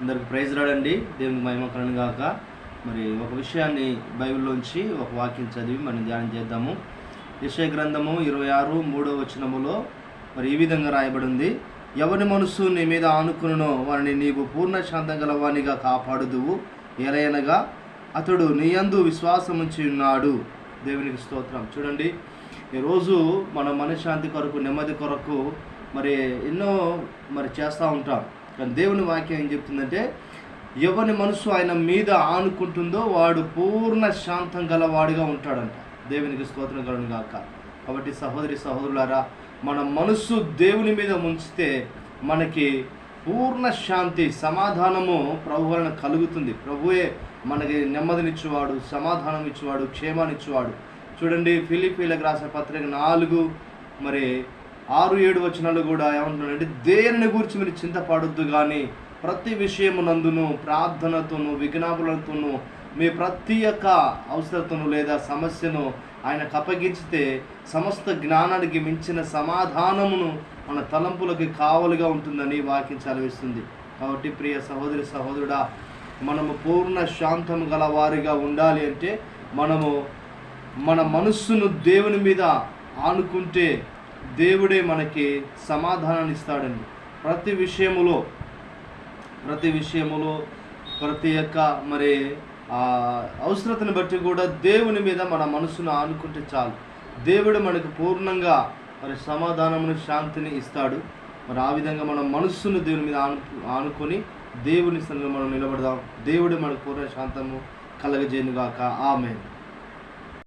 అందరికి ప్రైజ్ రాడండి. దేవునికి మహిమ కలను గాక. మరి ఒక విషయాన్ని బైబిల్లోంచి ఒక వాక్యం చదివి మనం ధ్యానం చేద్దాము. విషయ గ్రంథము ఇరవై ఆరు మూడో వచనములో మరి ఈ విధంగా రాయబడి ఉంది ఎవరి మనస్సు నీ మీద ఆనుకునో వారిని నీవు పూర్ణ శాంతం గలవానిగా కాపాడుదువు. ఎలయనగా అతడు నీ విశ్వాసముంచి విశ్వాసం ఉంచి ఉన్నాడు. దేవునికి స్తోత్రం. చూడండి ఈరోజు మన మనశ్శాంతి కొరకు నెమ్మది కొరకు మరి ఎన్నో మరి చేస్తూ ఉంటాం. దేవుని వాక్యం ఏం చెప్తుందంటే ఎవరి మనసు ఆయన మీద ఆనుకుంటుందో వాడు పూర్ణ శాంతం గలవాడిగా ఉంటాడంట. దేవునికి స్తోత్రం కలను గాక. కాబట్టి సహోదరి సహోదరులారా మన మనస్సు దేవుని మీద ముంచితే మనకి పూర్ణ శాంతి సమాధానము ప్రభు వలన కలుగుతుంది. ప్రభువే మనకి నెమ్మదినిచ్చేవాడు సమాధానం ఇచ్చేవాడు క్షేమాన్నిచ్చేవాడు. చూడండి ఫిలిపీలకు రాసిన పత్రిక నాలుగు మరి ఆరు ఏడు వచనాలు కూడా ఏమంటున్నాడంటే దేనిని గురించి మీరు చింతపడొద్దు కానీ ప్రతి విషయమునందును ప్రార్థనతోను విజ్ఞాపనలతోనూ మీ ప్రతి యొక్క అవసరతను లేదా సమస్యను ఆయనకు అప్పగించితే సమస్త జ్ఞానానికి మించిన సమాధానమును మన తలంపులకి కావలుగా ఉంటుందని వాక్యం చదివిస్తుంది కాబట్టి ప్రియ సహోదరి సహోదరుడా మనము పూర్ణ శాంతము గల వారిగా ఉండాలి అంటే మనము మన మనస్సును దేవుని మీద ఆనుకుంటే దేవుడే మనకి సమాధానాన్ని ఇస్తాడండి ప్రతి విషయములో ప్రతి విషయములో ప్రతి ఒక్క మరి ఆ అవసరతను బట్టి కూడా దేవుని మీద మన మనసును ఆనుకుంటే చాలు. దేవుడు మనకు పూర్ణంగా మరి సమాధానమును శాంతిని ఇస్తాడు. మరి ఆ విధంగా మన మనస్సును దేవుని మీద ఆను ఆనుకొని దేవుని సంగం మనం నిలబడదాం. దేవుడు మనకు పూర్ణ శాంతము కలగజేయనుగాక. ఆమె